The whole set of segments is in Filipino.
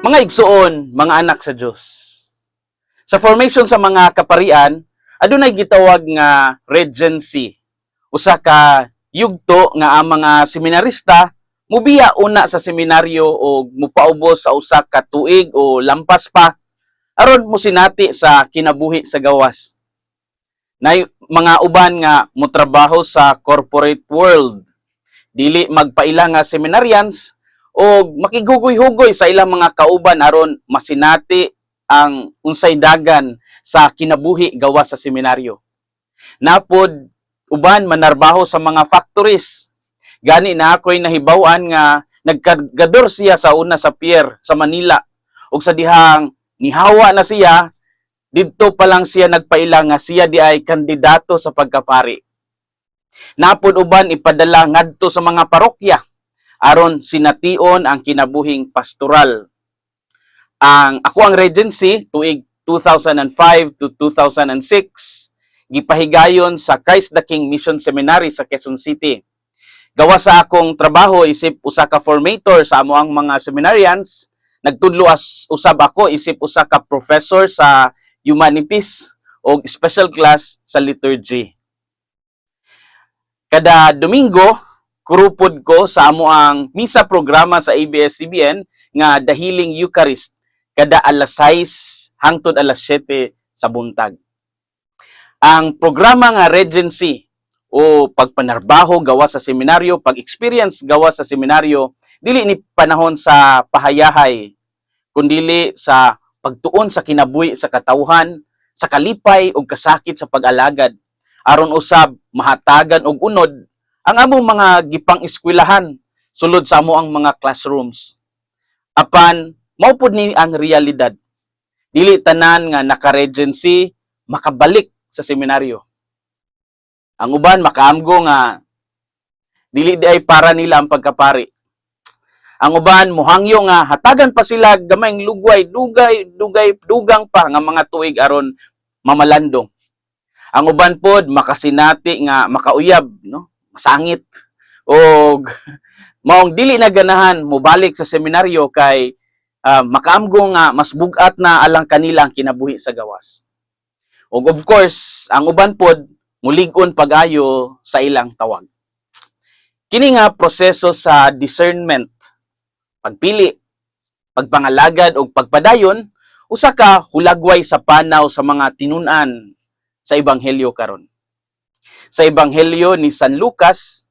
Mga igsuon, mga anak sa Dios. Sa formation sa mga kaparian, adunay gitawag nga regency. Usa ka yugto nga ang mga seminarista mubiya una sa seminaryo o mupaubos sa usa ka tuig o lampas pa aron musinati sa kinabuhi sa gawas. Na mga uban nga mutrabaho sa corporate world dili magpaila nga seminarians o makigugoy-hugoy sa ilang mga kauban aron masinati ang unsay dagan sa kinabuhi gawa sa seminaryo. Napod uban manarbaho sa mga factories. Gani na ako'y nahibawan nga nagkagador siya sa una sa pier sa Manila ug sa dihang nihawa na siya didto pa lang siya nagpaila nga siya di ay kandidato sa pagkapari. Napod uban ipadala ngadto sa mga parokya aron sination ang kinabuhing pastoral. Ang ako ang regency tuig 2005 to 2006 gipahigayon sa Christ the King Mission Seminary sa Quezon City. Gawa sa akong trabaho isip usa ka formator sa amo ang mga seminarians, nagtudlo as usab ako isip usa ka professor sa humanities o special class sa liturgy. Kada Domingo, kurupod ko sa amo ang misa programa sa ABS-CBN nga The Healing Eucharist kada alas 6 hangtod alas 7 sa buntag. Ang programa nga Regency o pagpanarbaho gawa sa seminaryo, pag-experience gawa sa seminaryo, dili ni panahon sa pahayahay, kundili sa pagtuon sa kinabuhi sa katawhan, sa kalipay ug kasakit sa pag-alagad, aron usab mahatagan og unod ang among mga gipang eskwelahan sulod sa amo ang mga classrooms. Apan mao pud ni ang realidad. Dili tanan nga naka-regency makabalik sa seminaryo. Ang uban makaamgo nga dili di ay para nila ang pagkapari. Ang uban muhangyo nga hatagan pa sila gamayng lugway, dugay, dugay, dugang pa nga mga tuig aron mamalandong. Ang uban pod makasinati nga makauyab, no? Masangit. Og maong dili na ganahan mobalik sa seminaryo kay ah, makaamgo nga mas bugat na alang kanila ang kinabuhi sa gawas. Og of course, ang uban pod mulig-on pag-ayo sa ilang tawag. Kini nga proseso sa discernment, pagpili, pagpangalagad o pagpadayon, usa ka hulagway sa panaw sa mga tinunan sa ebanghelyo karon. Sa ebanghelyo ni San Lucas,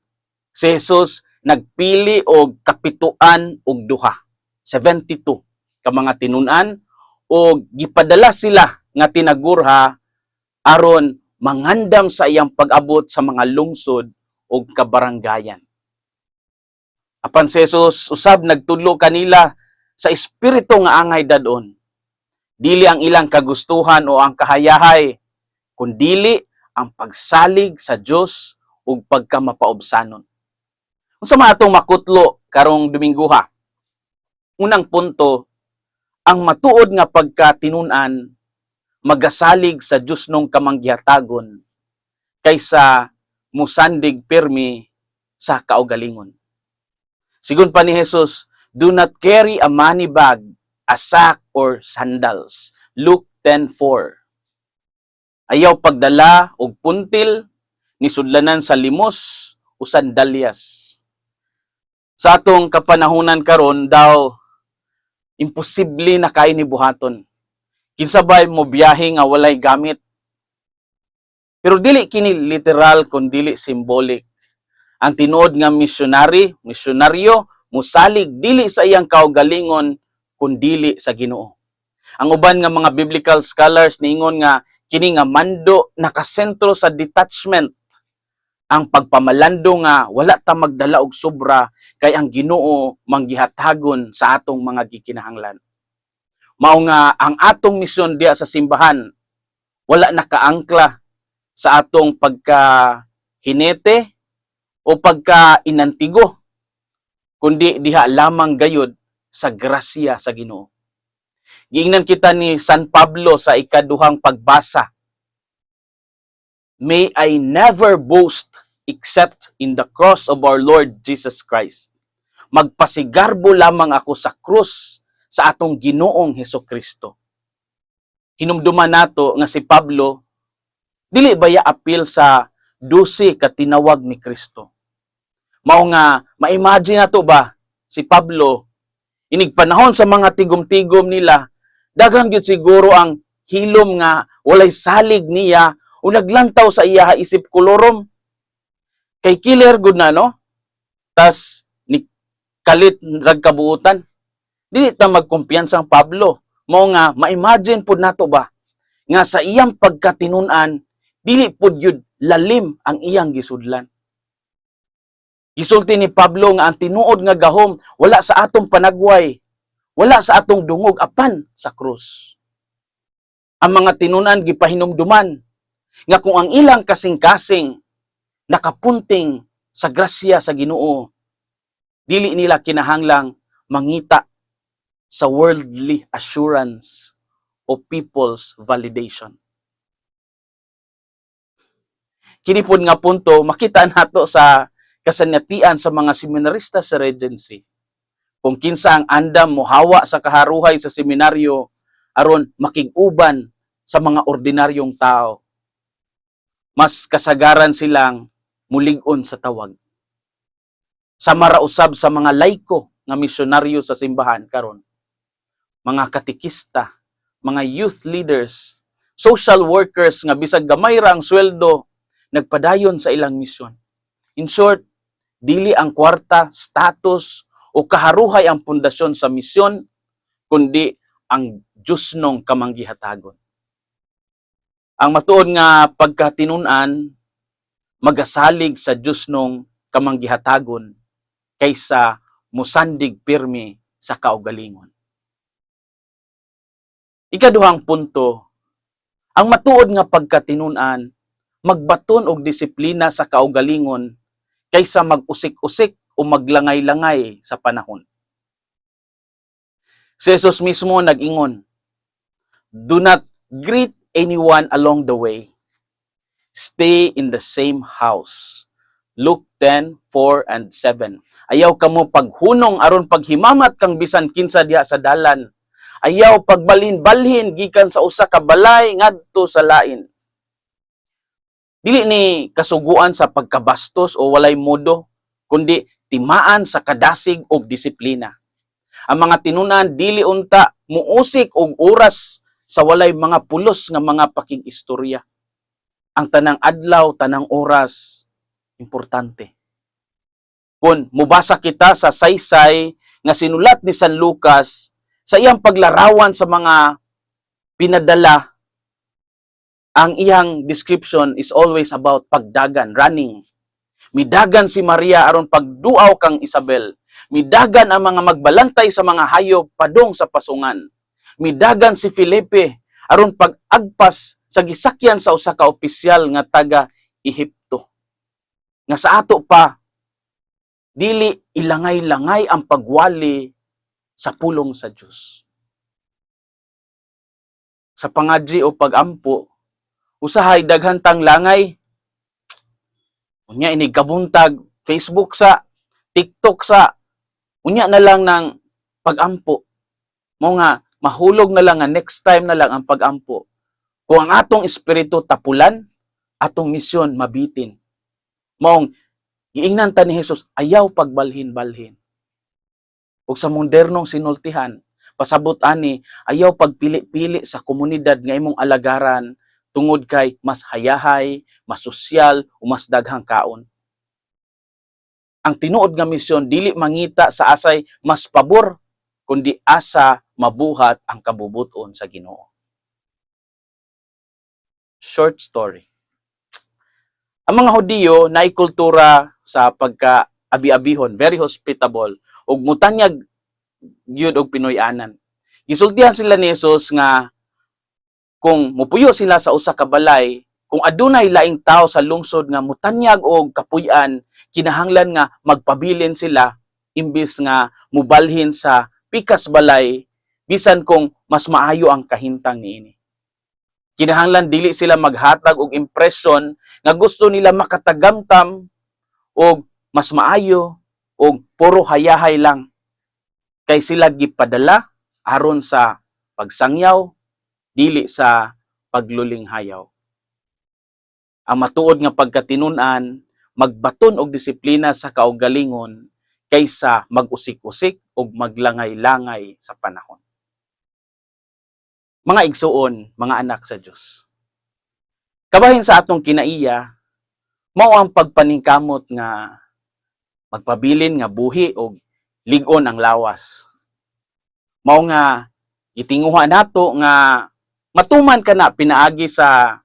si Jesus nagpili og kapituan og duha, 72 ka mga tinunan o gipadala sila nga tinagurha aron mangandam sa iyang pag-abot sa mga lungsod o kabaranggayan. Apan si Jesus usab nagtudlo kanila sa espiritu nga angay dadon. Dili ang ilang kagustuhan o ang kahayahay, kundili ang pagsalig sa Dios ug pagkamapaobsanon. Unsa man atong makutlo karong Domingguha? Unang punto, ang matuod nga pagkatinunan magasalig sa Diyos nung kamanggihatagon kaysa musandig pirmi sa kaugalingon. Sigun pa ni Jesus, do not carry a money bag, a sack, or sandals. Luke 10.4 Ayaw pagdala og puntil, ni sudlanan sa limos o sandalyas. Sa atong kapanahunan karon daw, imposible na kay ni buhaton kinsabay mo biyahe nga walay gamit. Pero dili kini literal kun dili symbolic. Ang tinuod nga missionary, misyonaryo, musalig dili sa iyang kaugalingon kun dili sa Ginoo. Ang uban nga mga biblical scholars niingon nga kini nga mando nakasentro sa detachment. Ang pagpamalando nga wala ta magdala og sobra kay ang Ginoo manggihatagon sa atong mga gikinahanglan. Mao nga ang atong misyon diya sa simbahan wala nakaangkla sa atong pagka hinete o pagka inantigo kundi diha lamang gayud sa grasya sa Ginoo giingnan kita ni San Pablo sa ikaduhang pagbasa May I never boast except in the cross of our Lord Jesus Christ. Magpasigarbo lamang ako sa krus sa atong Ginoong Heso Kristo. Hinumduman nato nga si Pablo dili baya apil sa dusi ka tinawag ni Kristo. Mao nga ma-imagine nato ba si Pablo inig panahon sa mga tigom-tigom nila daghan gyud siguro ang hilom nga walay salig niya o naglantaw sa iya isip kolorom kay killer good na no? Tas ni kalit rag kabuutan dili ta magkumpiyansa ang Pablo. Mao nga ma-imagine pud nato ba nga sa iyang pagkatinunan dili pud gyud lalim ang iyang gisudlan Gisulti ni Pablo nga ang tinuod nga gahom wala sa atong panagway, wala sa atong dungog apan sa krus. Ang mga tinunan gipahinumduman nga kung ang ilang kasing-kasing nakapunting sa grasya sa Ginoo, dili nila kinahanglang mangita sa worldly assurance o people's validation. Kini pod nga punto makita nato sa kasanatian sa mga seminarista sa Regency. Kung kinsa ang andam mohawa sa kaharuhay sa seminaryo aron makiguban sa mga ordinaryong tao. Mas kasagaran silang mulig-on sa tawag. Sa marausab sa mga laiko nga misyonaryo sa simbahan karon. Mga katikista, mga youth leaders, social workers nga bisag gamay ra ang sweldo nagpadayon sa ilang misyon. In short, dili ang kwarta, status, o kaharuhay ang pundasyon sa misyon, kundi ang Diyos nung kamanggihatagon. Ang matuod nga pagkatinunan, magasalig sa Diyos nung kamanggihatagon kaysa musandig pirmi sa kaugalingon. Ikaduhang punto, ang matuod nga pagkatinunan, magbaton og disiplina sa kaugalingon kaysa mag-usik-usik o maglangay-langay sa panahon. Si Jesus mismo nag-ingon, Do not greet anyone along the way. Stay in the same house. Luke 10, 4 and 7. Ayaw kamo paghunong aron paghimamat kang bisan kinsa diha sa dalan. Ayaw pagbalhin-balhin gikan sa usa ka balay ngadto sa lain. Dili ni kasuguan sa pagkabastos o walay modo, kundi timaan sa kadasig og disiplina. Ang mga tinunan dili unta muusik og oras sa walay mga pulos nga mga pakig-istorya. Ang tanang adlaw, tanang oras, importante. Kung mubasa kita sa saysay nga sinulat ni San Lucas sa iyang paglarawan sa mga pinadala ang iyang description is always about pagdagan, running. Midagan si Maria aron pagduaw kang Isabel. Midagan ang mga magbalantay sa mga hayop padong sa pasungan. Midagan si Felipe aron pag-agpas sa gisakyan sa usa ka opisyal nga taga Ehipto. Nga sa ato pa dili ilangay-langay ang pagwali sa pulong sa Dios. Sa pangadji o pagampo, usahay daghan tang langay. Unya ini kabuntag Facebook sa TikTok sa. Unya na lang ng pagampo. Mo nga mahulog na lang nga next time na lang ang pagampo. Kung ang atong espiritu tapulan atong misyon mabitin. Maong giingnan ta ni Hesus ayaw pagbalhin-balhin. Ug sa modernong sinultihan pasabot ani ayaw pagpili-pili sa komunidad nga imong alagaran tungod kay mas hayahay, mas sosyal, o mas daghang kaon. Ang tinuod nga misyon dili mangita sa asay mas pabor kundi asa mabuhat ang kabubuton sa Ginoo. Short story. Ang mga Hudiyo naay kultura sa pagka-abi-abihon, very hospitable ug mutanyag gyud og Pinoy-anan. Gisultihan sila ni Jesus nga kung mupuyo sila sa usa ka balay, kung adunay laing tao sa lungsod nga mutanyag og kapuy-an, kinahanglan nga magpabilin sila imbis nga mubalhin sa pikas balay bisan kung mas maayo ang kahintang niini. Kinahanglan dili sila maghatag og impresyon nga gusto nila makatagamtam og mas maayo og puro hayahay lang kay sila gipadala aron sa pagsangyaw dili sa paglulinghayaw. Ang matuod nga pagkatinunan magbaton og disiplina sa kaugalingon kaysa mag-usik-usik o maglangay-langay sa panahon. Mga igsuon, mga anak sa Dios. Kabahin sa atong kinaiya, mao ang pagpaningkamot nga magpabilin nga buhi o ligon ang lawas. Mao nga gitinguha nato nga matuman ka na pinaagi sa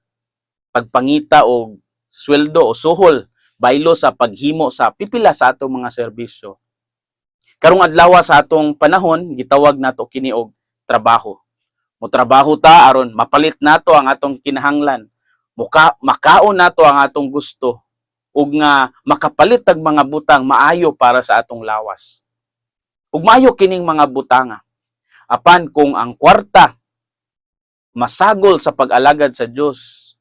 pagpangita og sweldo o suhol baylo sa paghimo sa pipila sa atong mga serbisyo. Karong adlaw sa atong panahon gitawag nato kini og trabaho. Mo trabaho ta aron mapalit nato ang atong kinahanglan. Muka, makaon nato ang atong gusto ug nga makapalit tag mga butang maayo para sa atong lawas. Ug maayo kining mga butanga. Apan kung ang kwarta masagol sa pag-alagad sa Dios,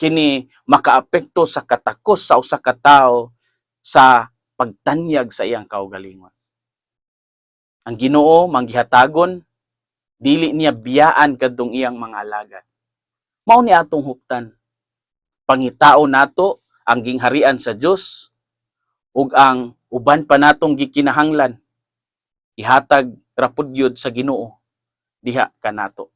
kini makaapekto sa katakos sa usa ka tawo sa pagtanyag sa iyang kaugalingon. Ang Ginoo manggihatagon dili niya biyaan kadtong iyang mga alagad. Mao ni atong huptan. Pangitao nato ang gingharian sa Dios ug ang uban pa natong gikinahanglan ihatag rapud gyud sa Ginoo diha kanato.